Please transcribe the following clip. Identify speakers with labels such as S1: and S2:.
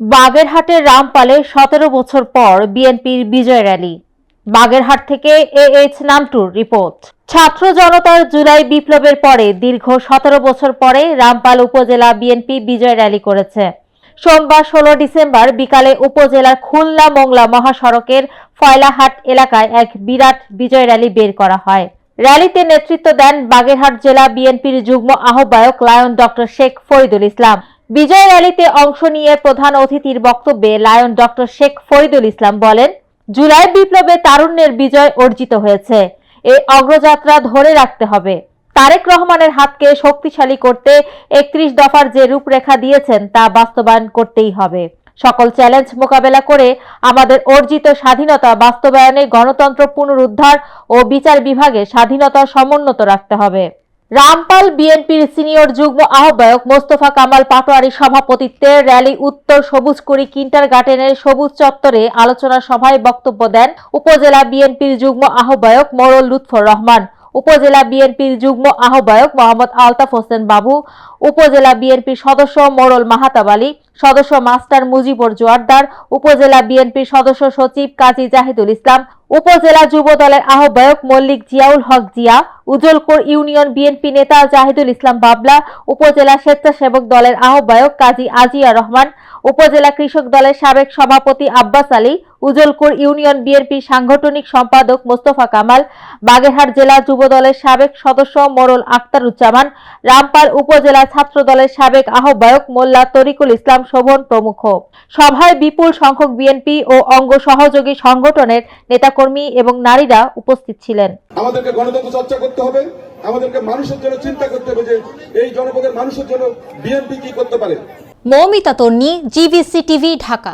S1: বাগেরহাটের রামপালে সতেরো বছর পর বিএনপির বিজয় র্যালি। বাগেরহাট থেকে এ এইচ নামটুর রিপোর্ট। ছাত্র জনতার জুলাই বিপ্লবের পরে দীর্ঘ সতেরো বছর পরে রামপাল উপজেলা বিএনপি বিজয় র্যালি করেছে। সোমবার ষোলো ডিসেম্বর বিকালে উপজেলার খুলনা মোংলা মহাসড়কের ফয়লাহাট এলাকায় এক বিরাট বিজয় র্যালি বের করা হয়। র্যালিতে নেতৃত্ব দেন বাগেরহাট জেলা বিএনপির যুগ্ম আহ্বায়ক লায়ন ডক্টর শেখ ফরিদুল ইসলাম। বিজয় র্যালিতে অংশ নিয়ে প্রধান অতিথির বক্তব্যে লায়ন ডক্টর শেখ ফরিদুল ইসলাম বলেন, জুলাই বিপ্লবে তারুণ্যের বিজয় অর্জিত হয়েছে। এই অগ্রযাত্রা ধরে রাখতে হবে। তারেক রহমানের হাতকে শক্তিশালী করতে একত্রিশ দফার যে রূপরেখা দিয়েছেন তা বাস্তবায়ন করতেই হবে। সকল চ্যালেঞ্জ মোকাবেলা করে আমাদের অর্জিত স্বাধীনতা বাস্তবায়নে গণতন্ত্র পুনরুদ্ধার ও বিচার বিভাগে স্বাধীনতা সমুন্নত রাখতে হবে। রামপাল বিএনপির সিনিয়র যুগ্ম আহ্বায়ক মোস্তফা কামাল পাটোয়ারি সভাপতিত্বে র্যালি উত্তর সবুজকুড়ি কিন্টার গার্ডেনের সবুজ চত্বরে আলোচনা সভায় বক্তব্য দেন উপজেলা বিএনপির যুগ্ম আহ্বায়ক মোরল লুৎফর রহমান। উপজেলা বিএনপির যুগ্ম আহ্বায়ক মোহাম্মদ আলতাফ হোসেন বাবু, উপজেলা বিএনপির সদস্য মোরল মাহাতাব আলী, সদস্য মাস্টার মুজিবুর জোয়ারদার, উপজেলা বিএনপির সদস্য সচিব কাজী জাহিদুল ইসলাম, উপজেলা যুব দলের আহ্বায়ক মল্লিক জিয়াউল হক জিয়া উজ্জ্বলপুর ইউনিয়ন বিএনপি নেতা জাহিদুল ইসলাম বাবলা, উপজেলা স্বেচ্ছাসেবক দলের আহ্বায়ক কাজী আজিয়া রহমান উপজেলা কৃষক দলের সাবেক সভাপতি আব্বাস আলী উজ্জ্বলপুর ইউনিয়ন বিএনপি সাংগঠনিক সম্পাদক মোস্তফা কামাল, বাগেরহাট জেলা যুব দলের সাবেক সদস্য মোরল আক্তারুজ্জামান রামপাল উপজেলা ছাত্র দলের সাবেক আহ্বায়ক মোল্লা তরিকুল ইসলাম শোভন প্রমুখ। সভায় বিপুল সংখ্যক বিএনপি ও অঙ্গ সহযোগী সংগঠনের নেতাকর্মী এবং নারীরা উপস্থিত ছিলেন।
S2: আমাদেরকে গণতন্ত্র চর্চা করতে হবে, আমাদেরকে মানুষের জন্য চিন্তা করতে হবে যে এই জনপদের মানুষের জন্য বিএনপি কি করতে পারে।
S3: Moumita Tonni GVC TV Dhaka.